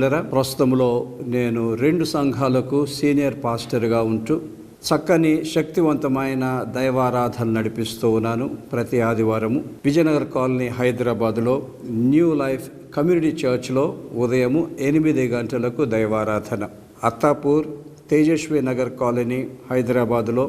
ప్రియులరా ప్రస్తుతంలో నేను రెండు సంఘాలకు సీనియర్ పాస్టర్గా ఉంటూ చక్కని శక్తివంతమైన దైవారాధన నడిపిస్తూ ఉన్నాను. ప్రతి ఆదివారము విజయనగర్ కాలనీ హైదరాబాద్లో న్యూ లైఫ్ కమ్యూనిటీ చర్చ్లో ఉదయము ఎనిమిది గంటలకు దైవారాధన. అత్తాపూర్ తేజస్వి నగర్ కాలనీ హైదరాబాద్లో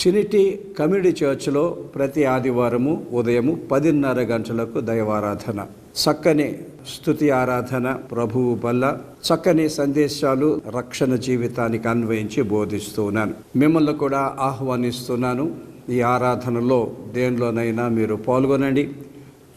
ట్రినిటీ కమ్యూనిటీ చర్చ్లో ప్రతి ఆదివారము ఉదయము పదిన్నర గంటలకు దైవారాధన. చక్కని స్థుతి ఆరాధన ప్రభువు వల్ల చక్కని సందేశాలు రక్షణ జీవితానికి అన్వయించి బోధిస్తూ ఉన్నాను మిమ్మల్ని కూడా ఆహ్వానిస్తున్నాను. ఈ ఆరాధనలో దేనిలోనైనా మీరు పాల్గొనండి.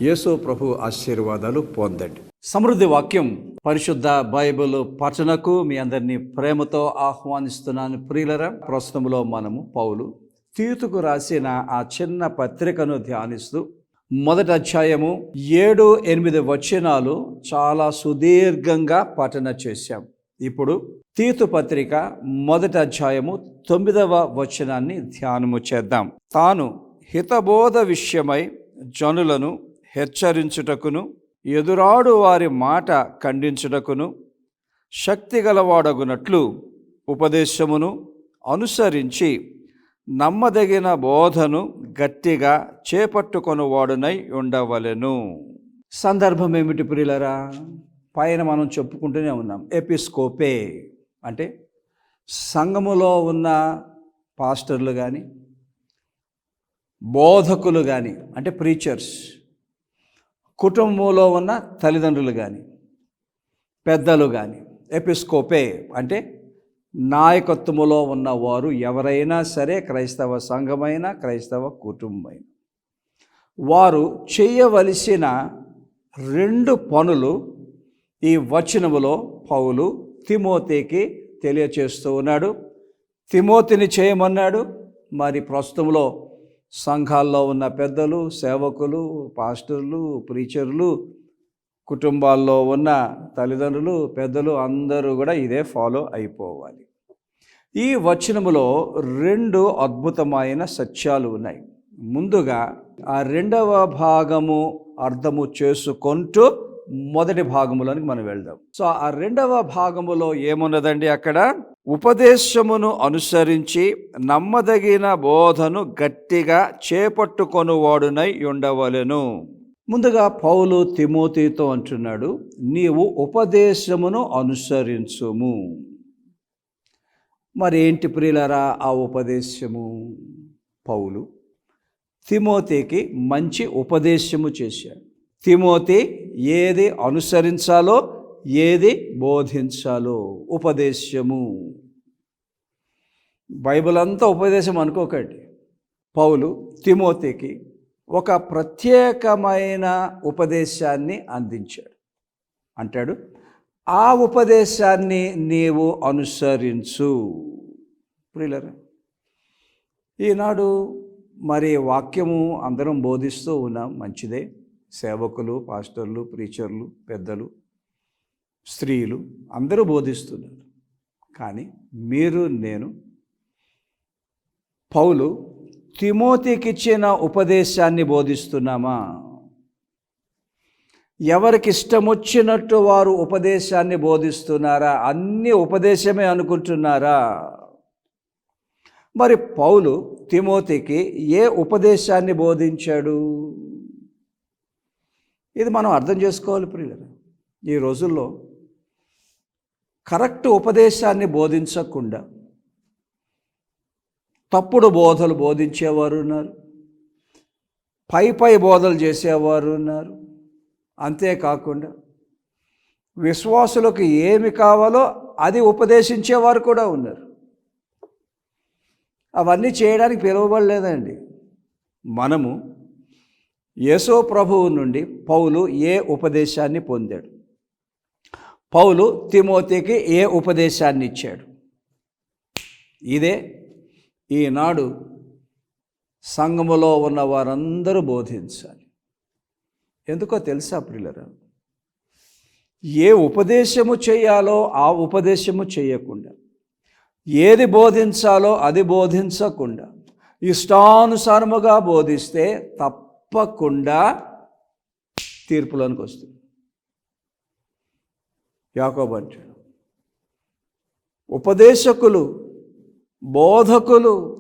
యేసు ప్రభు ఆశీర్వాదాలు పొందండి. సమృద్ధి వాక్యం పరిశుద్ధ బైబిల్ పఠనకు మీ అందరినీ ప్రేమతో ఆహ్వానిస్తున్నాను ప్రియులరా ప్రస్తుతంలో మనము పౌలు తీతుకు రాసిన ఆ చిన్న పత్రికను ధ్యానిస్తూ మొదటి అధ్యాయము ఏడు ఎనిమిది వచనాలు చాలా సుదీర్ఘంగా పఠన చేశాం. ఇప్పుడు తీతు పత్రిక మొదటి అధ్యాయము తొమ్మిదవ వచనాన్ని ధ్యానము చేద్దాం. తాను హితబోధ విషయమై జనులను హెచ్చరించుటకును ఎదురాడు వారి మాట ఖండించుటకును శక్తి గలవాడగునట్లు ఉపదేశమును అనుసరించి నమ్మదగిన బోధను గట్టిగా చేపట్టుకొనువాడునై ఉండవలెను. సందర్భం ఏమిటి ప్రియులరా? పైన మనం చెప్పుకుంటూనే ఉన్నాం. ఎపిస్కోపే అంటే సంఘములో ఉన్న పాస్టర్లు కానీ బోధకులు కానీ అంటే ప్రీచర్స్ కుటుంబంలో ఉన్న తల్లిదండ్రులు కానీ పెద్దలు కానీ ఎపిస్కోపే అంటే నాయకత్వములో ఉన్నవారు ఎవరైనా సరే క్రైస్తవ సంఘమైన క్రైస్తవ కుటుంబమైన. వారు చేయవలసిన రెండు పనులు ఈ వచనములో పౌలు తిమోతికి తెలియచేస్తూ ఉన్నాడు. తిమోతిని చేయమన్నాడు. మరి ప్రస్తుతంలో సంఘాల్లో ఉన్న పెద్దలు సేవకులు పాస్టర్లు ప్రీచర్లు కుటుంబాల్లో ఉన్న తల్లిదండ్రులు పెద్దలు అందరూ కూడా ఇదే ఫాలో అయిపోవాలి. ఈ వచనములో రెండు అద్భుతమైన సత్యాలు ఉన్నాయి. ముందుగా ఆ రెండవ భాగము అర్థము చేసుకుంటూ మొదటి భాగములోనికి మనం వెళ్దాం. సో ఆ రెండవ భాగములో ఏమున్నదండి అక్కడ? ఉపదేశమును అనుసరించి నమ్మదగిన బోధను గట్టిగా చేపట్టుకొనువాడునై ఉండవలెను. ముందుగా పౌలు తిమోతితో అంటున్నాడు నీవు ఉపదేశమును అనుసరించుము. మరి ఏంటి ప్రియులరా ఆ ఉపదేశము? పౌలు తిమోతికి మంచి ఉపదేశము చేశాడు. తిమోతి ఏది అనుసరించాలో ఏది బోధించాలో ఉపదేశము. బైబిల్ అంతా ఉపదేశం అనుకోకండి. పౌలు తిమోతికి ఒక ప్రత్యేకమైన ఉపదేశాన్ని అందించాడు. అంటాడు ఆ ఉపదేశాన్ని నీవు అనుసరించు. ప్రియులరా ఈనాడు మరి వాక్యము అందరం బోధిస్తూ ఉన్నాం మంచిదే. సేవకులు పాస్టర్లు ప్రీచర్లు పెద్దలు స్త్రీలు అందరూ బోధిస్తున్నారు. కానీ మీరు నేను పౌలు తిమోతికిచ్చిన ఉపదేశాన్ని బోధిస్తున్నామా? ఎవరికి ఇష్టం వచ్చినట్టు వారు ఉపదేశాన్ని బోధిస్తున్నారా? అన్ని ఉపదేశమే అనుకుంటున్నారా? మరి పౌలు తిమోతికి ఏ ఉపదేశాన్ని బోధించాడు? ఇది మనం అర్థం చేసుకోవాలి ప్రియులరా. ఈ రోజుల్లో కరెక్ట్ ఉపదేశాన్ని బోధించకుండా తప్పుడు బోధలు బోధించేవారు ఉన్నారు. పై పై బోధలు చేసేవారు ఉన్నారు. అంతేకాకుండా విశ్వాసులకు ఏమి కావాలో అది ఉపదేశించేవారు కూడా ఉన్నారు. అవన్నీ చేయడానికి పిలువబడలేదండి. మనము యేసో ప్రభువు నుండి పౌలు ఏ ఉపదేశాన్ని పొందాడు? పౌలు తిమోతికి ఏ ఉపదేశాన్ని ఇచ్చాడు? ఇదే ఈనాడు సంఘములో ఉన్న వారందరూ బోధించాలి. ఎందుకో తెలుసా ప్రియులరా? ఏ ఉపదేశము చేయాలో ఆ ఉపదేశము చేయకుండా ఏది బోధించాలో అది బోధించకుండా ఇష్టానుసారముగా బోధిస్తే తప్పకుండా తీర్పులోనికి వస్తుంది. యాకోబు అంటాడు ఉపదేశకులు బోధకులు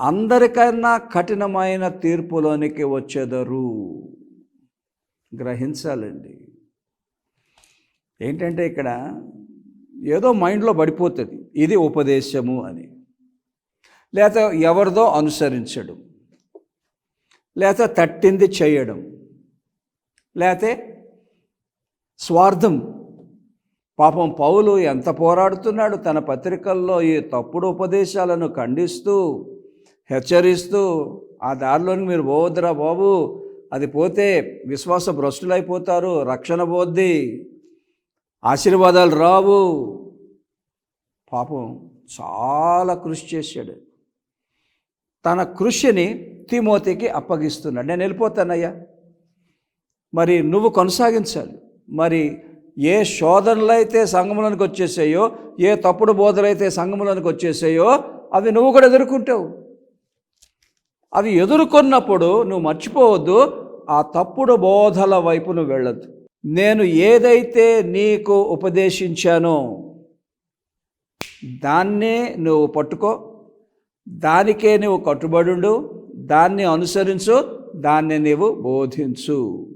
అందరికన్నా కఠినమైన తీర్పులోనికి వచ్చేదరు. గ్రహించాలండి. ఏంటంటే ఇక్కడ ఏదో మైండ్లో పడిపోతుంది. ఇది ఉపదేశము అని. లేక ఎవరిదో అనుసరించడం. లేక తట్టింది చేయడం. లేతే స్వార్థం పాపం పౌలు ఎంత పోరాడుతున్నాడు తన పత్రికల్లో ఈ తప్పుడు ఉపదేశాలను ఖండిస్తూ హెచ్చరిస్తూ ఆ దారిలోని మీరు పోవద్దురా బాబు అది పోతే విశ్వాస భ్రష్టులైపోతారు రక్షణ పోద్ది ఆశీర్వాదాలు రావు. పాపం చాలా కృషి చేశాడు. తన కృషిని తిమోతికి అప్పగిస్తున్నాడు. నేను వెళ్ళిపోతానయ్యా. మరి నువ్వు కొనసాగించాలి. మరి ఏ శోధనలు అయితే సంఘములోనికి వచ్చేసాయో ఏ తప్పుడు బోధలు అయితే సంఘములోనికి వచ్చేసాయో అవి నువ్వు కూడా ఎదుర్కొంటావు. అవి ఎదుర్కొన్నప్పుడు నువ్వు మర్చిపోవద్దు ఆ తప్పుడు బోధల వైపు నువ్వు వెళ్ళద్దు. నేను ఏదైతే నీకు ఉపదేశించానో దాన్నే నువ్వు పట్టుకో దానికే నువ్వు కట్టుబడుండు దాన్ని అనుసరించు దాన్ని నీవు బోధించు.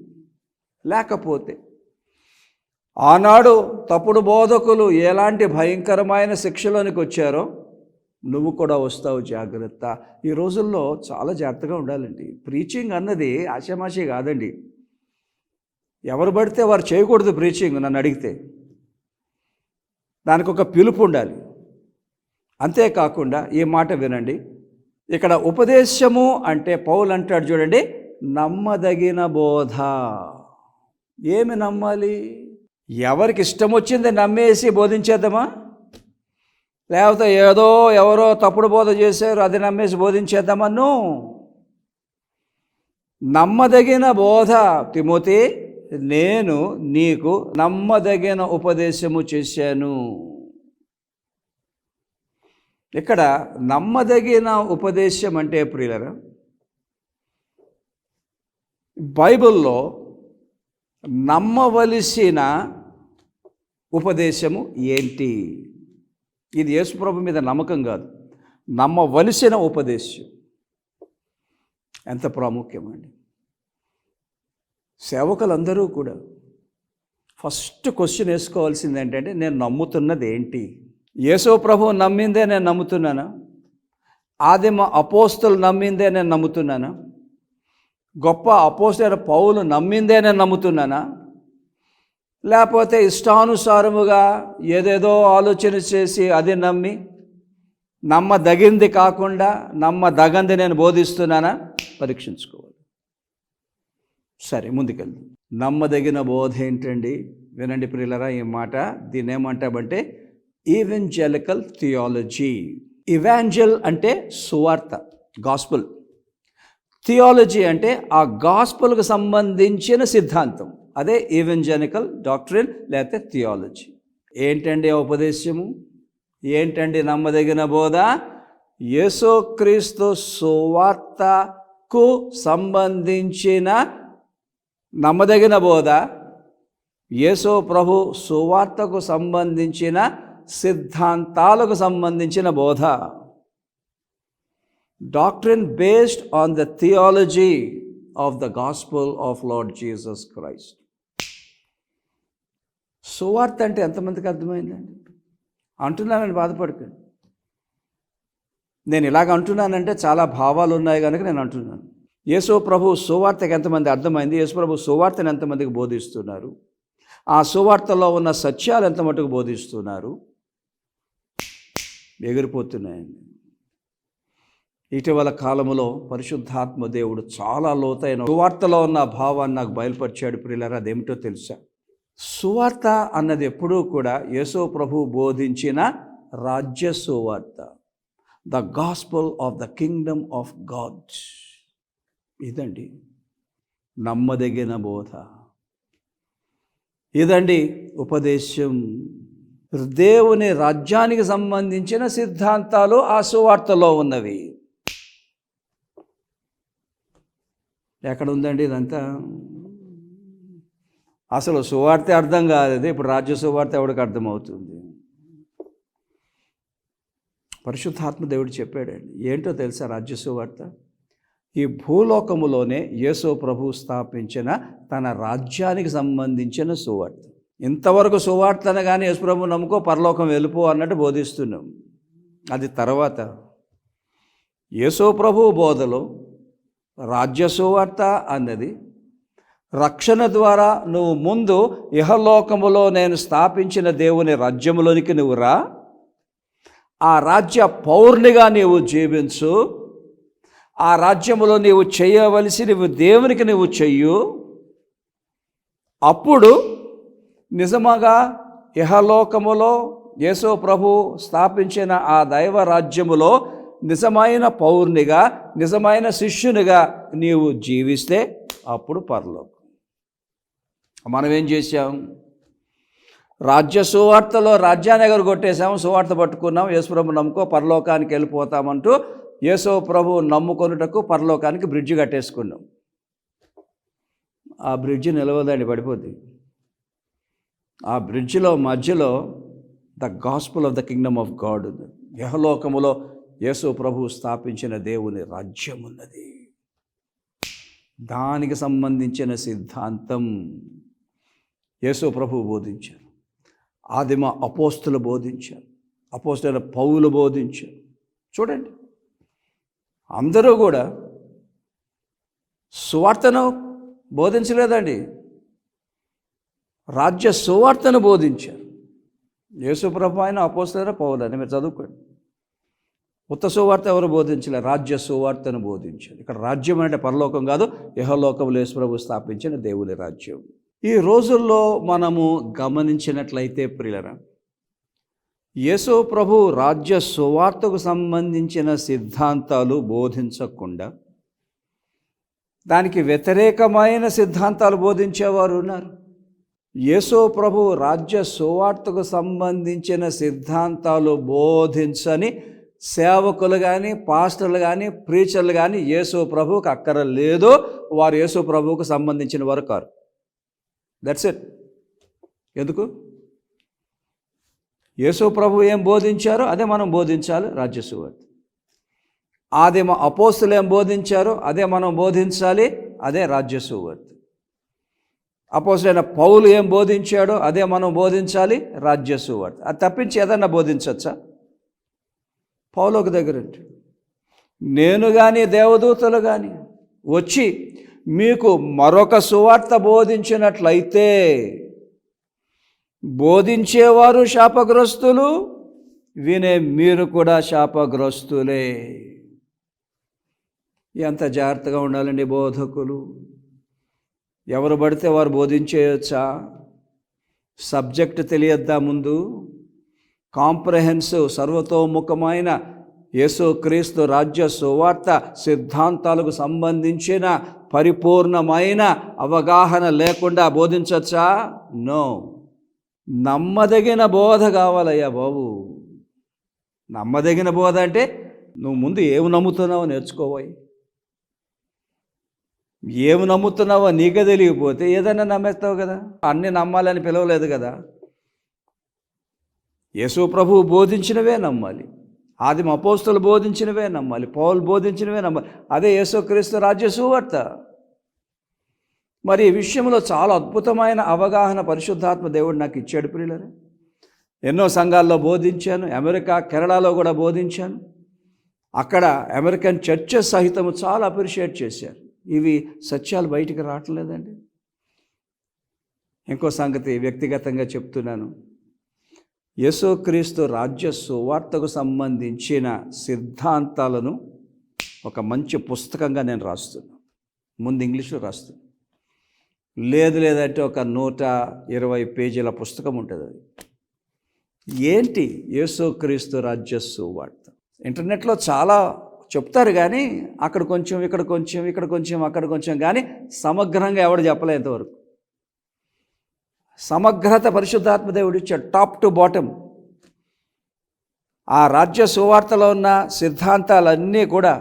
లేకపోతే ఆనాడు తప్పుడు బోధకులు ఎలాంటి భయంకరమైన శిక్షలోనికి వచ్చారో నువ్వు కూడా వస్తావు జాగ్రత్త. ఈ రోజుల్లో చాలా జాగ్రత్తగా ఉండాలండి. ప్రీచింగ్ అన్నది ఆశామాషి కాదండి. ఎవరు పడితే వారు చేయకూడదు ప్రీచింగ్ నన్ను అడిగితే. దానికి ఒక పిలుపు ఉండాలి. అంతేకాకుండా ఈ మాట వినండి. ఇక్కడ ఉపదేశము అంటే పౌలు అంటాడు చూడండి నమ్మదగిన బోధ. ఏమి నమ్మాలి? ఎవరికి ఇష్టం వచ్చింది నమ్మేసి బోధించేద్దామా? లేకపోతే ఏదో ఎవరో తప్పుడు బోధ చేశారు అది నమ్మేసి బోధించేద్దామన్ను నమ్మదగిన బోధ తిమోతి నేను నీకు నమ్మదగిన ఉపదేశము చేశాను. ఇక్కడ నమ్మదగిన ఉపదేశం అంటే ప్రియులరా బైబిల్లో నమ్మవలసిన ఉపదేశము ఏంటి? ఇది యేసుప్రభు మీద నమ్మకం కాదు. నమ్మవలసిన ఉపదేశం. ఎంత ప్రాముఖ్యమండి. సేవకులందరూ కూడా ఫస్ట్ క్వశ్చన్ వేసుకోవాల్సింది ఏంటంటే నేను నమ్ముతున్నది ఏంటి? యేసో ప్రభు నమ్మిందే నేను నమ్ముతున్నానా? ఆదిమ అపోస్తులు నమ్మిందే నేను నమ్ముతున్నానా? గొప్ప అపోస్తుల పౌలు నమ్మిందే నేను నమ్ముతున్నానా? లేకపోతే ఇష్టానుసారముగా ఏదేదో ఆలోచన చేసి అది నమ్మి నమ్మదగింది కాకుండా నమ్మదగంది నేను బోధిస్తున్నానా? పరీక్షించుకోవాలి. సరే ముందుకెళ్దాం. నమ్మదగిన బోధ ఏంటండి? వినండి ప్రియులరా ఈ మాట దీన్ని ఏమంటామంటే ఈవెంజలికల్ థియాలజీ ఇవాంజల్ అంటే సువార్త గాస్పుల్ థియాలజీ అంటే ఆ గాస్పుల్కు సంబంధించిన సిద్ధాంతం. అదే ఈవెంజెనికల్ డాక్టరిన్ లేకపోతే థియాలజీ ఏంటండి ఆ ఉపదేశము? ఏంటండి నమ్మదగిన బోధ? యేసుక్రీస్తు సువార్తకు సంబంధించిన నమ్మదగిన బోధ. యేసో ప్రభు సువార్తకు సంబంధించిన సిద్ధాంతాలకు సంబంధించిన బోధ. Doctrine based on the theology of the gospel of Lord Jesus Christ సువార్త అంటే ఎంతమందికి అర్థమైందండి? అంటున్నానని బాధపడకండి. నేను ఇలాగ అంటున్నానంటే చాలా భావాలు ఉన్నాయి కనుక నేను అంటున్నాను. యేసు ప్రభు సువార్తకి ఎంతమంది అర్థమైంది? యేసు ప్రభు సువార్తను ఎంతమందికి బోధిస్తున్నారు? ఆ సువార్తలో ఉన్న సత్యాలు ఎంత మటుకు బోధిస్తున్నారు? ఎగిరిపోతున్నాయండి. ఇటీవల కాలంలో పరిశుద్ధాత్మ దేవుడు చాలా లోతైన సువార్తలో ఉన్న భావాన్ని నాకు బయలుపరిచాడు ప్రియులరా అదేమిటో తెలుసా? సువార్త అన్నది ఎప్పుడూ కూడా యేసో ప్రభు బోధించిన రాజ్య సువార్త. The gospel of the kingdom of God. ఇదండి నమ్మదగిన బోధ. ఇదండి ఉపదేశం. దేవుని రాజ్యానికి సంబంధించిన సిద్ధాంతాలు ఆ సువార్తలో ఉన్నవి. ఎక్కడ ఉందండి ఇదంతా? అసలు సువార్త అర్థం కాదు ఇప్పుడు రాజ్య సువార్త ఎవడికి అర్థమవుతుంది? పరిశుద్ధాత్మ దేవుడు చెప్పాడండి ఏంటో తెలుసా రాజ్య సువార్త? ఈ భూలోకములోనే యేసు ప్రభు స్థాపించిన తన రాజ్యానికి సంబంధించిన సువార్త. ఇంతవరకు సువార్త అనగానే యేసు ప్రభు నమ్ముకో పరలోకం వెళ్ళిపో అన్నట్టు బోధిస్తున్నాం. అది తర్వాత. యేసు ప్రభు బోధలో రాజ్య సువార్త అన్నది. రక్షణ ద్వారా నువ్వు ముందు ఇహలోకములో నేను స్థాపించిన దేవుని రాజ్యములోనికి నువ్వు రా. ఆ రాజ్య పౌర్ణిగా నీవు జీవించు. ఆ రాజ్యములో నీవు చేయవలసి నువ్వు దేవునికి నువ్వు చెయ్యు. అప్పుడు నిజముగా ఇహలోకములో యేసో ప్రభు స్థాపించిన ఆ దైవ రాజ్యములో నిజమైన పౌర్నిగా నిజమైన శిష్యునిగా నీవు జీవిస్తే అప్పుడు పరలోకం. మనం ఏం చేసాం రాజ్య సువార్తలో రాజ్యాన్ని ఎగరు కొట్టేశాము సువార్త పట్టుకున్నాం యేసుప్రభు నమ్ముకో పరలోకానికి వెళ్ళిపోతామంటూ యేసో ప్రభు నమ్ముకొనుటకు పరలోకానికి బ్రిడ్జి కట్టేసుకున్నాం. ఆ బ్రిడ్జి నిలవదండి పడిపోద్ది. ఆ బ్రిడ్జిలో మధ్యలో the gospel of the kingdom of God ఉంది. యహలోకములో యేసు ప్రభు స్థాపించిన దేవుని రాజ్యం ఉన్నది. దానికి సంబంధించిన సిద్ధాంతం యేసు ప్రభు బోధించారు. ఆదిమ అపోస్తులు బోధించారు. అపోస్తుల పౌలు బోధించారు. చూడండి. అందరూ కూడా సువార్తను బోధించలేదండి. రాజ్య సువార్తను బోధించారు. యేసుప్రభు ఆయన అపోస్తుల పౌలు అని మీరు చదువుకోండి. ఉత్త సువార్త ఎవరు బోధించలే? రాజ్య సువార్తను బోధించారు ఇక్కడ రాజ్యం అంటే పరలోకం కాదు యహలోకంలో యేసుప్రభు స్థాపించిన దేవుని రాజ్యం. ఈ రోజుల్లో మనము గమనించినట్లయితే ప్రియులరా యేసు ప్రభు రాజ్య సువార్తకు సంబంధించిన సిద్ధాంతాలు బోధించకుండా దానికి వ్యతిరేకమైన సిద్ధాంతాలు బోధించేవారు ఉన్నారు. యేసో ప్రభు రాజ్య సువార్తకు సంబంధించిన సిద్ధాంతాలు బోధించని సేవకులు కానీ పాస్టర్లు కానీ ప్రీచర్లు కానీ యేసు ప్రభువుకు అక్కర లేదు వారు యేసు ప్రభువుకు సంబంధించిన వారు కారు. దట్స్ ఇట్ ఎందుకు? యేసు ప్రభు ఏం బోధించారో అదే మనం బోధించాలి రాజ్య ఆది ఆదిమ అపోస్తులు ఏం బోధించారో అదే మనం బోధించాలి అదే రాజ్యసువార్త అపోసులైన పౌలు ఏం బోధించాడో అదే మనం బోధించాలి రాజ్యసువార్త అది తప్పించి ఏదన్నా బోధించవచ్చా పౌలోకి దగ్గరండి. దగ్గర నేను కానీ దేవదూతలు కానీ వచ్చి మీకు మరొక సువార్త బోధించినట్లయితే బోధించేవారు శాపగ్రస్తులు వినే మీరు కూడా శాపగ్రస్తులే. ఎంత జాగ్రత్తగా ఉండాలండి బోధకులు. ఎవరు పడితే వారు బోధించేయచ్చా? సబ్జెక్ట్ తెలియద్దా ముందు? కాంప్రహెన్సివ్ సర్వతోముఖమైన యేసుక్రీస్తు రాజ్య సువార్త సిద్ధాంతాలకు సంబంధించిన పరిపూర్ణమైన అవగాహన లేకుండా బోధించచ్చా? నో. నమ్మదగిన బోధ కావాలయ్యా బాబు. నమ్మదగిన బోధ అంటే నువ్వు ముందు ఏమి నమ్ముతున్నావో నేర్చుకోవాలి ఏమి నమ్ముతున్నావో నీకే తెలియకపోతే ఏదైనా నమ్మేస్తావు కదా. అన్నీ నమ్మాలని పిలవలేదు కదా. యేసు ప్రభు బోధించినవే నమ్మాలి. ఆదిమ అపోస్తులు బోధించినవే నమ్మాలి. పౌలు బోధించినవే నమ్మాలి. అదే యేసుక్రీస్తు రాజ్య సువార్త. మరి ఈ విషయంలో చాలా అద్భుతమైన అవగాహన పరిశుద్ధాత్మ దేవుడు నాకు ఇచ్చాడు ప్రియులరే. ఎన్నో సంఘాల్లో బోధించాను. అమెరికా కేరళలో కూడా బోధించాను. అక్కడ అమెరికన్ చర్చెస్ సహితము చాలా అప్రిషియేట్ చేశారు. ఇవి సత్యాలు బయటికి రావట్లేదండి. ఇంకో సంగతి వ్యక్తిగతంగా చెప్తున్నాను. యేసుక్రీస్తు రాజ్య సువార్తకు సంబంధించిన సిద్ధాంతాలను ఒక మంచి పుస్తకంగా నేను రాస్తున్నాను. ముందు ఇంగ్లీష్లో రాస్తున్నాను. లేదు లేదంటే ఒక నూట ఇరవై పేజీల పుస్తకం ఉంటుంది అది. ఏంటి యేసుక్రీస్తు రాజ్య సువార్త? ఇంటర్నెట్లో చాలా చెప్తారు కానీ అక్కడ కొంచెం ఇక్కడ కొంచెం ఇక్కడ కొంచెం అక్కడ కొంచెం కానీ సమగ్రంగా ఎవడు చెప్పలే ఇంతవరకు. సమగ్రత పరిశుద్ధాత్మ దేవుడు ఇచ్చాడు టాప్ టు బాటమ్. ఆ రాజ్య సువార్తలో ఉన్న సిద్ధాంతాలన్నీ కూడా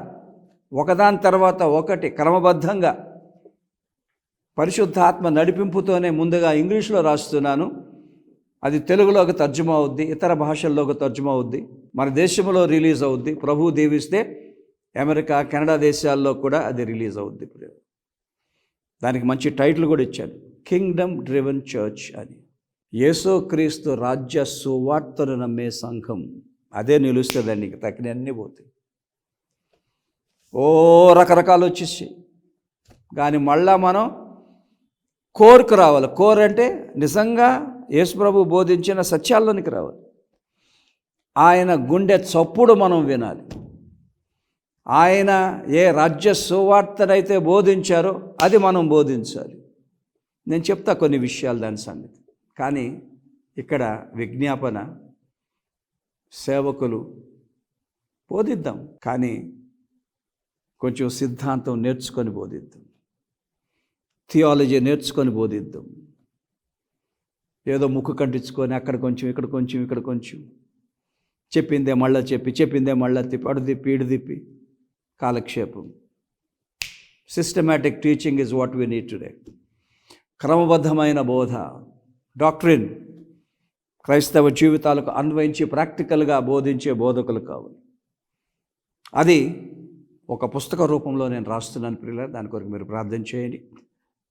ఒకదాని తర్వాత ఒకటి క్రమబద్ధంగా పరిశుద్ధాత్మ నడిపింపుతోనే ముందుగా ఇంగ్లీష్లో రాస్తున్నాను. అది తెలుగులోకి తర్జుమా అవుద్ది ఇతర భాషల్లోకి తర్జుమా అవుద్ది మన దేశంలో రిలీజ్ అవుద్ది ప్రభు దీవిస్తే అమెరికా కెనడా దేశాల్లో కూడా అది రిలీజ్ అవుద్ది. దానికి మంచి టైటిల్ కూడా ఇచ్చాను కింగ్డమ్ డ్రివెన్ చర్చ్ అని. యేసోక్రీస్తు రాజ్య సువార్తను నమ్మే సంఘం అదే నిలుస్తుందండి ఇంక తక్కినన్నీ పోతాయి. ఓ రకరకాలు వచ్చేసి. కానీ మళ్ళా మనం కోర్కు రావాలి. కోర్ అంటే నిజంగా యేసుప్రభు బోధించిన సత్యాల్లోనికి రావాలి. ఆయన గుండె చప్పుడు మనం వినాలి. ఆయన ఏ రాజ్య సువార్తనైతే బోధించారో అది మనం బోధించాలి. నేను చెప్తా కొన్ని విషయాలు దాని సంగతి. కానీ ఇక్కడ విజ్ఞాపన సేవకులు బోధిద్దాం. కానీ కొంచెం సిద్ధాంతం నేర్చుకొని బోధిద్దాం. థియాలజీ నేర్చుకొని బోధిద్దాం. ఏదో ముక్కు కంటించుకొని అక్కడ కొంచెం ఇక్కడ కొంచెం ఇక్కడ కొంచెం. చెప్పిందే మళ్ళా చెప్పి చెప్పిందే మళ్ళా తిప్పి అడు తిప్పి ఇడు తిప్పి. కాలక్షేపం. Systematic teaching is what we need today క్రమబద్ధమైన బోధ డాక్ట్రిన్ క్రైస్తవ జీవితాలకు అన్వయించి ప్రాక్టికల్గా బోధించే బోధకులు కావాలి. అది ఒక పుస్తక రూపంలో నేను రాస్తున్నాను పిల్లలు దాని కొరకు మీరు ప్రార్థన చేయండి.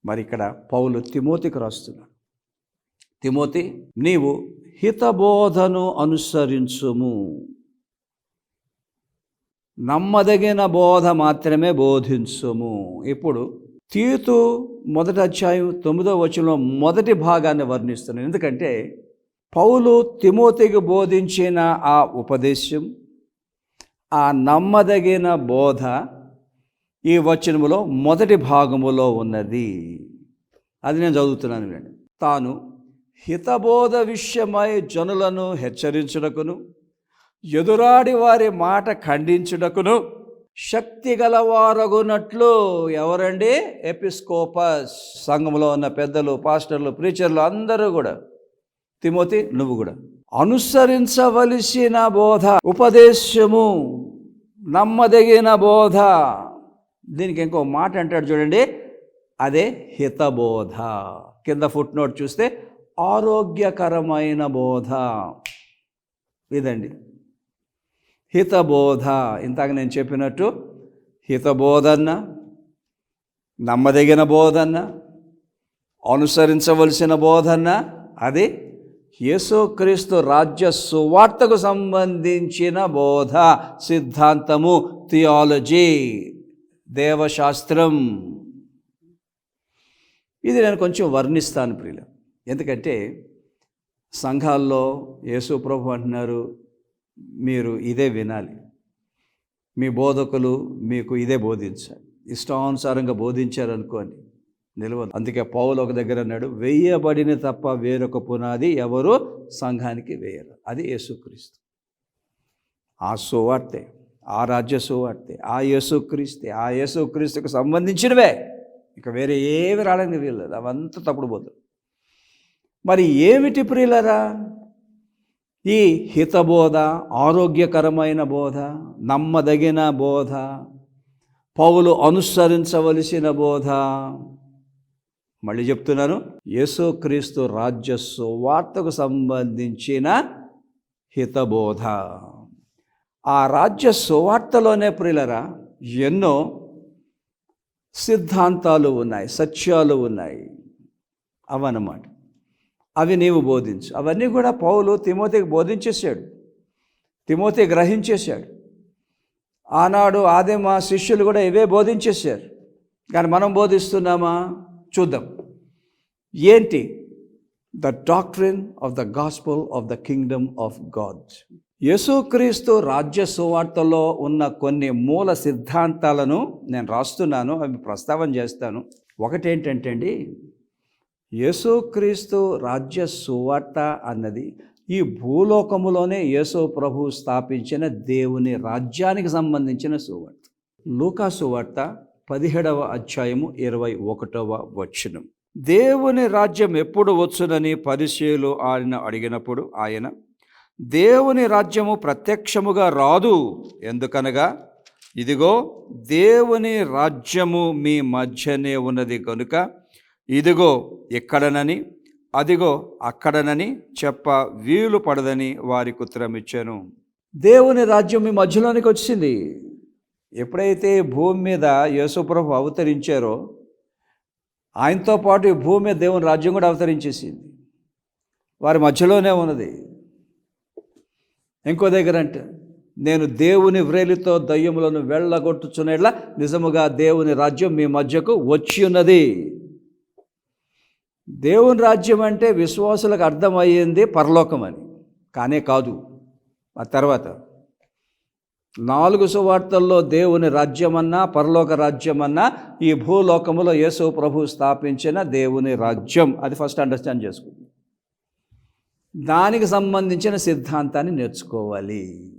మరి ఇక్కడ పౌలు తిమోతికి రాస్తున్నాడు. తిమోతి నీవు హితబోధను అనుసరించుము. నమ్మదగిన బోధ మాత్రమే బోధించుము. ఇప్పుడు తీతు మొదటి అధ్యాయం తొమ్మిదో వచనంలో మొదటి భాగాన్ని వర్ణిస్తున్నాను ఎందుకంటే పౌలు తిమోతికి బోధించిన ఆ ఉపదేశం ఆ నమ్మదగిన బోధ ఈ వచనములో మొదటి భాగములో ఉన్నది. అది నేను చదువుతున్నాను వినండి. తాను హితబోధ విషయమై జనులను హెచ్చరించుటకును ఎదురాడి వారి మాట ఖండించుటకును శక్తి గలవారగునట్లు ఎవరండి? ఎపిస్కోపస్ సంఘంలో ఉన్న పెద్దలు పాస్టర్లు ప్రీచర్లు అందరూ కూడా. తిమోతి నువ్వు కూడా. అనుసరించవలసిన బోధ ఉపదేశము నమ్మదగిన బోధ. దీనికి ఇంకో మాట అంటాడు చూడండి. అదే హితబోధ. కింద ఫుట్ నోట్ చూస్తే ఆరోగ్యకరమైన బోధ. ఇదండి. హితబోధ. ఇంతాక నేను చెప్పినట్టు హితబోధన నమ్మదగిన బోధన అనుసరించవలసిన బోధన అది యేసుక్రీస్తు రాజ్య సువార్తకు సంబంధించిన బోధ సిద్ధాంతము థియాలజీ దేవశాస్త్రం. ఇది నేను కొంచెం వర్ణిస్తాను ప్రియులు ఎందుకంటే సంఘాల్లో యేసు ప్రభు అంటున్నారు మీరు ఇదే వినాలి. మీ బోధకులు మీకు ఇదే బోధించాలి. ఇష్టానుసారంగా బోధించారనుకోండి నిలవదు అందుకే పౌలు ఒక దగ్గర అన్నాడు వేయబడిన తప్ప వేరొక పునాది ఎవరు సంఘానికి వేయరు. అది యేసుక్రీస్తు. ఆ సువార్తే ఆ రాజ్య సువార్తే ఆ యేసుక్రీస్తే ఆ యేసుక్రీస్తుకు సంబంధించినవే. ఇక వేరే ఏవి రావడానికి వీల్లేదు అవంతా తప్పుడు పోదు మరి ఏమిటి ప్రియులరా? ఈ హితబోధ ఆరోగ్యకరమైన బోధ నమ్మదగిన బోధ పౌలు అనుసరించవలసిన బోధ. మళ్ళీ చెప్తున్నాను యేసుక్రీస్తు రాజ్య సువార్తకు సంబంధించిన హితబోధ. ఆ రాజ్య సువార్తలోనే ప్రిలరా ఎన్నో సిద్ధాంతాలు ఉన్నాయి సత్యాలు ఉన్నాయి. అవన్నమాట. అవి నీవు బోధించు. అవన్నీ కూడా పౌలు తిమోతికి బోధించేశాడు. తిమోతి గ్రహించేశాడు. ఆనాడు ఆదిమ శిష్యులు కూడా ఇవే బోధించేశారు. కానీ మనం బోధిస్తున్నామా? చూద్దాం. ఏంటి? The doctrine of the gospel of the kingdom of God. యేసుక్రీస్తు రాజ్య సువార్తలో ఉన్న కొన్ని మూల సిద్ధాంతాలను నేను రాస్తున్నాను అవి ప్రస్తావన చేస్తాను. ఒకటేంటంటే అండి యేసుక్రీస్తు రాజ్య సువార్త అన్నది ఈ భూలోకములోనే యేసు ప్రభు స్థాపించిన దేవుని రాజ్యానికి సంబంధించిన సువార్త. లూకా సువార్త పదిహేడవ అధ్యాయము ఇరవై ఒకటవ వచనం. దేవుని రాజ్యం ఎప్పుడు వచ్చునని పరిశీలు ఆయన అడిగినప్పుడు ఆయన దేవుని రాజ్యము ప్రత్యక్షముగా రాదు ఎందుకనగా ఇదిగో దేవుని రాజ్యము మీ మధ్యనే ఉన్నది కనుక ఇదిగో ఇక్కడనని అదిగో అక్కడనని చెప్ప వీలు పడదని వారికి ఉత్తరమిచ్చాను. దేవుని రాజ్యం మీ మధ్యలోనికి వచ్చింది. ఎప్పుడైతే భూమి మీద యేసుప్రభు అవతరించారో ఆయనతో పాటు ఈ భూమి మీద దేవుని రాజ్యం కూడా అవతరించేసింది. వారి మధ్యలోనే ఉన్నది. ఇంకో దగ్గర అంటే నేను దేవుని వ్రేలితో దయ్యములను వెళ్ళగొట్టుచునేలా నిజముగా దేవుని రాజ్యం మీ మధ్యకు వచ్చి ఉన్నది. దేవుని రాజ్యం అంటే విశ్వాసులకు అర్థమయ్యింది పరలోకం అని. కానే కాదు. ఆ తర్వాత నాలుగు సువార్తల్లో దేవుని రాజ్యమన్నా పరలోక రాజ్యమన్నా ఈ భూలోకములో యేసు ప్రభు స్థాపించిన దేవుని రాజ్యం. అది ఫస్ట్ అండర్స్టాండ్ చేసుకుంది. దానికి సంబంధించిన సిద్ధాంతాన్ని నేర్చుకోవాలి.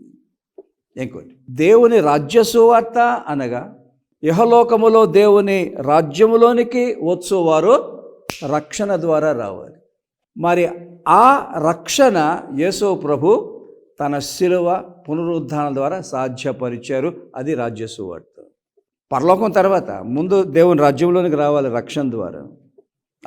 ఇంకోటి దేవుని రాజ్య సువార్త అనగా ఇహలోకములో దేవుని రాజ్యములోనికి వచ్చువారు రక్షణ ద్వారా రావాలి. మరి ఆ రక్షణ యేసో ప్రభు తన శిలువ పునరుద్ధానం ద్వారా సాధ్యపరిచారు. అది రాజ్యసువార్త పరలోకం తర్వాత ముందు దేవుని రాజ్యంలోనికి రావాలి రక్షణ ద్వారా.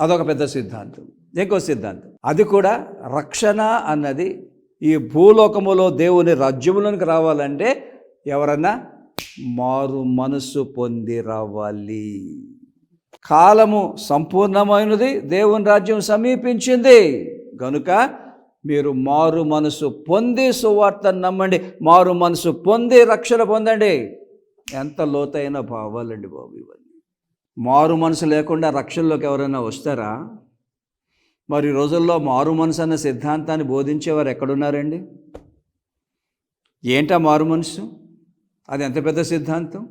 అదొక పెద్ద సిద్ధాంతం. ఇంకో సిద్ధాంతం. అది కూడా రక్షణ అన్నది ఈ భూలోకములో దేవుని రాజ్యములోనికి రావాలంటే ఎవరన్నా మారు మనసు పొంది రావాలి. కాలము సంపూర్ణమైనది దేవుని రాజ్యం సమీపించింది. గనుక మీరు మారు మనసు పొంది సువార్తను నమ్మండి. మారు మనసు పొంది రక్షణ పొందండి. ఎంత లోతైన భావాలండి బాబు ఇవన్నీ. మారు మనసు లేకుండా రక్షణలోకి ఎవరైనా వస్తారా? మరి రోజుల్లో మారు మనసు అన్న సిద్ధాంతాన్ని బోధించేవారు ఎక్కడున్నారండి? ఏంటా మారు మనసు? అది ఎంత పెద్ద సిద్ధాంతం?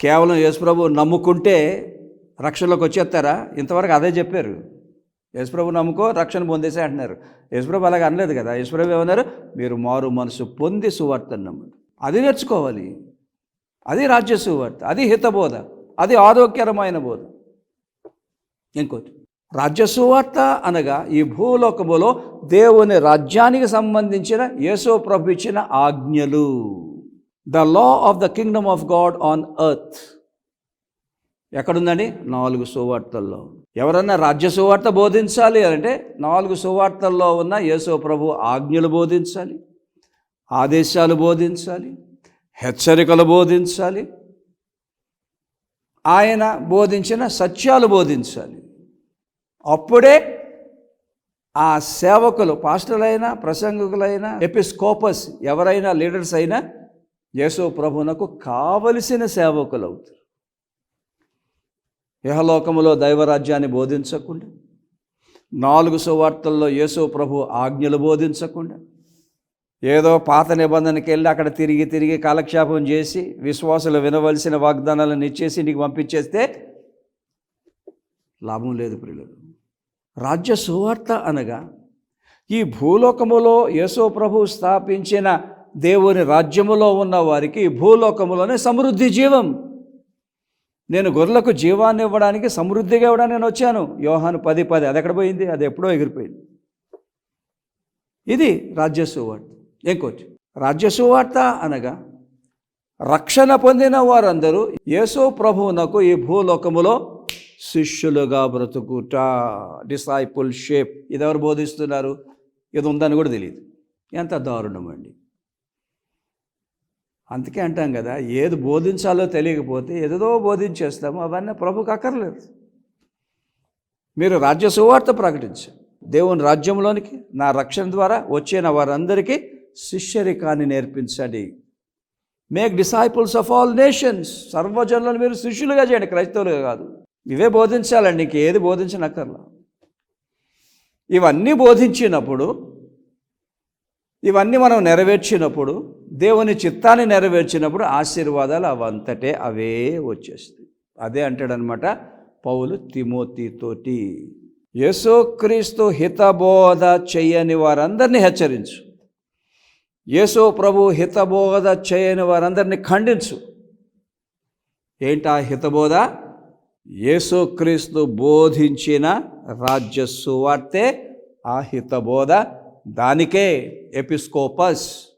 కేవలం యేసుప్రభు నమ్ముకుంటే రక్షణలోకి వచ్చేస్తారా? ఇంతవరకు అదే చెప్పారు. యేసుప్రభు నమ్ముకో రక్షణ పొందేసే అంటున్నారు. యేసుప్రభు అలాగ అనలేదు కదా. యేసుప్రభు ఏమన్నారు? మీరు మారు మనసు పొంది సువార్తను నమ్మండి. అది నేర్చుకోవాలి. అది రాజ్య సువార్త. అది హితబోధ. అది ఆరోగ్యకరమైన బోధ. ఇంకోటి. రాజ్య సువార్త అనగా ఈ భూలోకములో దేవుని రాజ్యానికి సంబంధించిన యేసో ప్రభు ఇచ్చిన ఆజ్ఞలు. The law of the kingdom of God on earth ఎక్కడుందండి? నాలుగు సువార్తల్లో. ఎవరన్నా రాజ్య సువార్త బోధించాలి అంటే నాలుగు సువార్తల్లో ఉన్న యేసో ప్రభు ఆజ్ఞలు బోధించాలి ఆదేశాలు బోధించాలి హెచ్చరికలు బోధించాలి ఆయన బోధించిన సత్యాలు బోధించాలి. అప్పుడే ఆ సేవకులు పాస్టర్లైనా ప్రసంగకులైనా ఎపిస్కోపస్ ఎవరైనా లీడర్స్ అయినా యేసో ప్రభునకు కావలసిన సేవకులు అవుతారు యహలోకములో దైవరాజ్యాన్ని బోధించకుండా నాలుగు సువార్తల్లో యేసో ప్రభు ఆజ్ఞలు బోధించకుండా ఏదో పాత నిబంధనకి వెళ్ళి అక్కడ తిరిగి తిరిగి కాలక్షేపం చేసి విశ్వాసులు వినవలసిన వాగ్దానాలను ఇచ్చేసి నీకు పంపించేస్తే లాభం లేదు ప్రియులు. రాజ్య సువార్త అనగా ఈ భూలోకములో యేసో ప్రభు స్థాపించిన దేవుని రాజ్యములో ఉన్న వారికి భూలోకములోనే సమృద్ధి జీవం. నేను గొర్రెలకు జీవాన్ని ఇవ్వడానికి సమృద్ధిగా ఇవ్వడానికి నేను వచ్చాను. యోహాను పది పది. అది ఎక్కడ పోయింది? అది ఎప్పుడో ఎగిరిపోయింది. ఇది రాజ్యసువార్త. ఇంకోటి రాజ్యసువార్త అనగా రక్షణ పొందిన వారందరూ యేసు ప్రభువునకు ఈ భూలోకములో శిష్యులుగా బ్రతుకుట. డిసైపుల్ షేప్ ఇది ఎవరు బోధిస్తున్నారు? ఇది ఉందని కూడా తెలియదు. ఎంత దారుణం అండి. అందుకే అంటాం కదా ఏది బోధించాలో తెలియకపోతే ఏదో బోధించేస్తాము అవన్నీ ప్రభుకు అక్కర్లేదు. మీరు రాజ్య సువార్త ప్రకటించారు దేవుని రాజ్యంలోనికి నా రక్షణ ద్వారా వచ్చిన వారందరికీ శిష్యరికాన్ని నేర్పించండి. Make disciples of all nations సర్వజనులను మీరు శిష్యులుగా చేయండి క్రైస్తవులుగా కాదు. ఇవే బోధించాలండి ఇంకేది బోధించనక్కర్లా. ఇవన్నీ బోధించినప్పుడు ఇవన్నీ మనం నెరవేర్చినప్పుడు దేవుని చిత్తాన్ని నెరవేర్చినప్పుడు ఆశీర్వాదాలు అవంతటే అవే వచ్చేస్తాయి. అదే అంటాడనమాట పౌలు తిమోతితోటి. యేసుక్రీస్తు హితబోధ చేయని వారందరినీ హెచ్చరించు. యేసు ప్రభు హితబోధ చేయని వారందరినీ ఖండించు. ఏంటా హితబోధ? యేసుక్రీస్తు బోధించిన రాజ్య సువార్తే ఆ హితబోధ దానికే ఎపిస్కోపస్.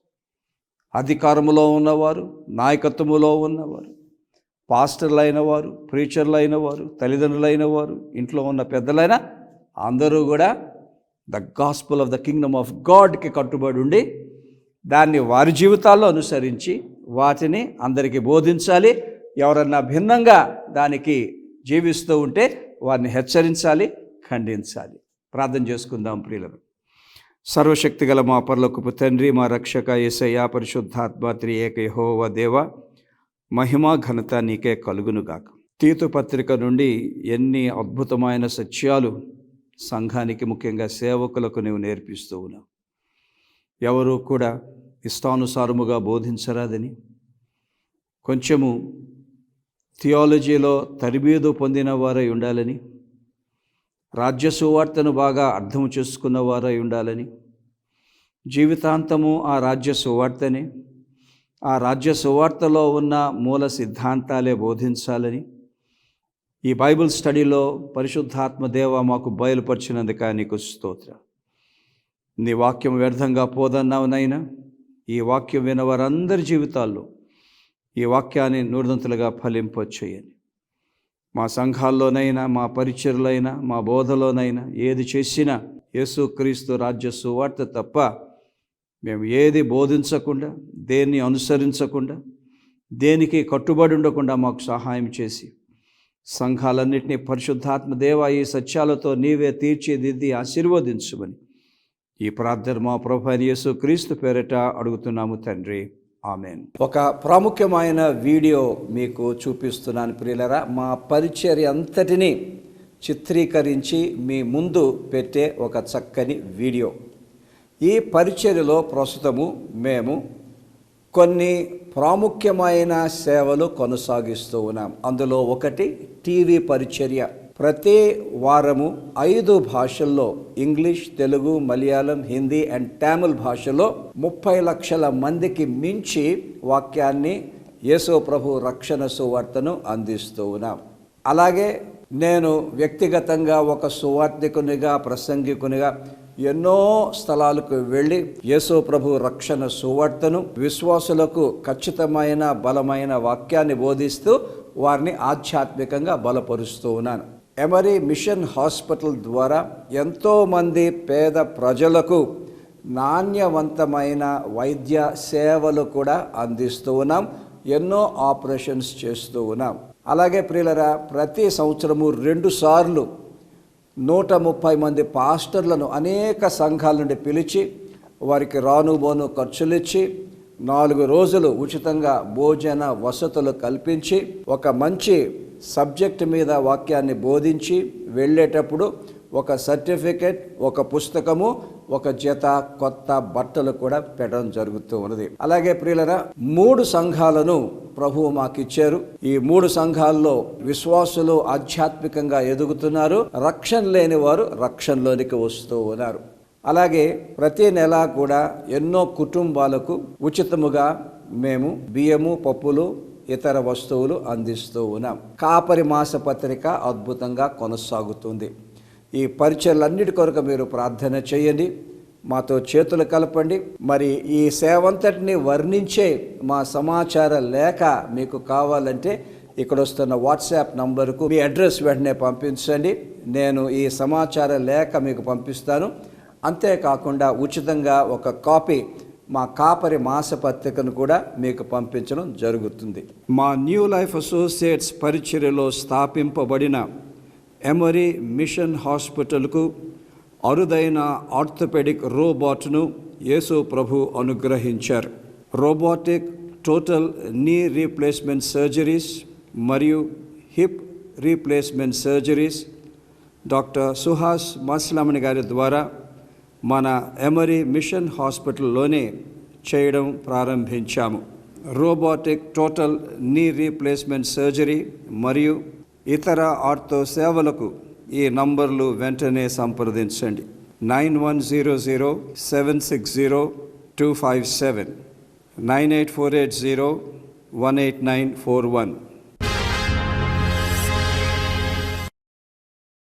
అధికారములో ఉన్నవారు నాయకత్వములో ఉన్నవారు పాస్టర్లు అయిన వారు ప్రీచర్లు అయిన వారు తల్లిదండ్రులైన వారు ఇంట్లో ఉన్న పెద్దలైన అందరూ కూడా the gospel of the kingdom of గాడ్కి కట్టుబడి ఉండి దాన్ని వారి జీవితాల్లో అనుసరించి వాటిని అందరికీ బోధించాలి. ఎవరన్నా భిన్నంగా దానికి జీవిస్తూ ఉంటే వారిని హెచ్చరించాలి ఖండించాలి. ప్రార్థన చేసుకుందాం ప్రియులను సర్వశక్తి గల మా పర్లకుపు తండ్రి మా రక్షక ఏసయ్య పరిశుద్ధాత్మ త్రి ఏక దేవ మహిమా ఘనత నీకే కలుగునుగాక. తీతు పత్రిక నుండి ఎన్ని అద్భుతమైన సత్యాలు సంఘానికి ముఖ్యంగా సేవకులకు నీవు నేర్పిస్తూ ఉన్నావు. ఎవరు కూడా ఇష్టానుసారముగా బోధించరాదని కొంచెము థియాలజీలో తరబీదు పొందిన వారై ఉండాలని రాజ్య సువార్తను బాగా అర్థం చేసుకున్న వారై ఉండాలని జీవితాంతము ఆ రాజ్య సువార్తనే ఆ రాజ్య సువార్తలో ఉన్న మూల సిద్ధాంతాలే బోధించాలని ఈ బైబిల్ స్టడీలో పరిశుద్ధాత్మ దేవ మాకు బయలుపరిచినందుక నీకు స్తోత్రం. నీ వాక్యం వ్యర్థంగా పోదన్నావునైనా ఈ వాక్యం విన్న వారందరి జీవితాల్లో ఈ వాక్యాన్ని నూర్దంతులుగా ఫలింపచేయండి. మా సంఘాల్లోనైనా మా పరిచరులైనా మా బోధలోనైనా ఏది చేసినా యేసుక్రీస్తు రాజ్య సువార్త తప్ప మేము ఏది బోధించకుండా దేన్ని అనుసరించకుండా దేనికి కట్టుబడి ఉండకుండా మాకు సహాయం చేసి సంఘాలన్నింటినీ పరిశుద్ధాత్మ దేవ ఈ సత్యాలతో నీవే తీర్చిదిద్ది ఆశీర్వదించుమని ఈ ప్రార్థన మా ప్రభు యేసు క్రీస్తు పేరిట అడుగుతున్నాము తండ్రి. ఆమెన్. ఒక ప్రాముఖ్యమైన వీడియో మీకు చూపిస్తున్నాను ప్రియులరా. మా పరిచర్య అంతటిని చిత్రీకరించి మీ ముందు పెట్టే ఒక చక్కని వీడియో. ఈ పరిచర్యలో ప్రస్తుతము మేము కొన్ని ప్రాముఖ్యమైన సేవలు కొనసాగిస్తూ ఉన్నాం. అందులో ఒకటి టీవీ పరిచర్య. ప్రతి వారము ఐదు భాషల్లో ఇంగ్లీష్ తెలుగు మలయాళం హిందీ అండ్ తమిళ్ భాషలో ముప్పై లక్షల మందికి మించి వాక్యాన్ని యేసో ప్రభు రక్షణ సువార్తను అందిస్తూ ఉన్నాం. అలాగే నేను వ్యక్తిగతంగా ఒక సువార్థికునిగా ప్రసంగికునిగా ఎన్నో స్థలాలకు వెళ్ళి యేసో ప్రభు రక్షణ సువార్తను విశ్వాసులకు ఖచ్చితమైన బలమైన వాక్యాన్ని బోధిస్తూ వారిని ఆధ్యాత్మికంగా బలపరుస్తూ ఉన్నాను. ఎమరీ మిషన్ హాస్పిటల్ ద్వారా ఎంతోమంది పేద ప్రజలకు నాణ్యవంతమైన వైద్య సేవలు కూడా అందిస్తూ ఉన్నాం. ఎన్నో ఆపరేషన్స్ చేస్తూ ఉన్నాం. అలాగే ప్రియులరా ప్రతి సంవత్సరము రెండు సార్లు నూట ముప్పై మంది పాస్టర్లను అనేక సంఘాల నుండి పిలిచి వారికి రాను బోను ఖర్చులిచ్చి నాలుగు రోజులు ఉచితంగా భోజన వసతులు కల్పించి ఒక మంచి సబ్జెక్ట్ మీద వాక్యాన్ని బోధించి వెళ్ళేటప్పుడు ఒక సర్టిఫికెట్ ఒక పుస్తకము ఒక జత కొత్త బట్టలు కూడా పెట్టడం జరుగుతూ ఉన్నది. అలాగే ప్రియులరా మూడు సంఘాలను ప్రభువు మాకు ఇచ్చారు ఈ మూడు సంఘాల్లో విశ్వాసులు ఆధ్యాత్మికంగా ఎదుగుతున్నారు. రక్షణ లేని వారు రక్షణలోనికి వస్తూ ఉన్నారు. అలాగే ప్రతి నెల కూడా ఎన్నో కుటుంబాలకు ఉచితముగా మేము బియ్యము పప్పులు ఇతర వస్తువులు అందిస్తూ ఉన్నాం. కాపరి మాస పత్రిక అద్భుతంగా కొనసాగుతుంది. ఈ పరిచయలన్నిటి కొరకు మీరు ప్రార్థన చేయండి. మాతో చేతులు కలపండి. మరి ఈ సేవంతటిని వర్ణించే మా సమాచార లేఖ మీకు కావాలంటే ఇక్కడ వస్తున్న వాట్సాప్ నంబర్కు మీ అడ్రస్ వెంటనే పంపించండి. నేను ఈ సమాచార లేఖ మీకు పంపిస్తాను. అంతేకాకుండా ఉచితంగా ఒక కాపీ మా కాపరి మాసపత్రికను కూడా మీకు పంపించడం జరుగుతుంది. మా న్యూ లైఫ్ అసోసియేట్స్ పరిచర్యలో స్థాపింపబడిన ఎమరీ మిషన్ హాస్పిటల్కు అరుదైన ఆర్థోపెడిక్ రోబోట్ను యేసు ప్రభు అనుగ్రహించారు. Robotic total knee replacement surgeries మరియు hip replacement surgeries doctor Suhas Maslamani గారి ద్వారా మన ఎమరీ మిషన్ హాస్పిటల్లోనే చేయడం ప్రారంభించాము. Robotic total knee replacement surgery మరియు ఇతర ఆర్థో సేవలకు ఈ నంబర్లు వెంటనే సంప్రదించండి. Nine one zero zero seven six zero two five seven nine eight four eight zero one eight nine four one.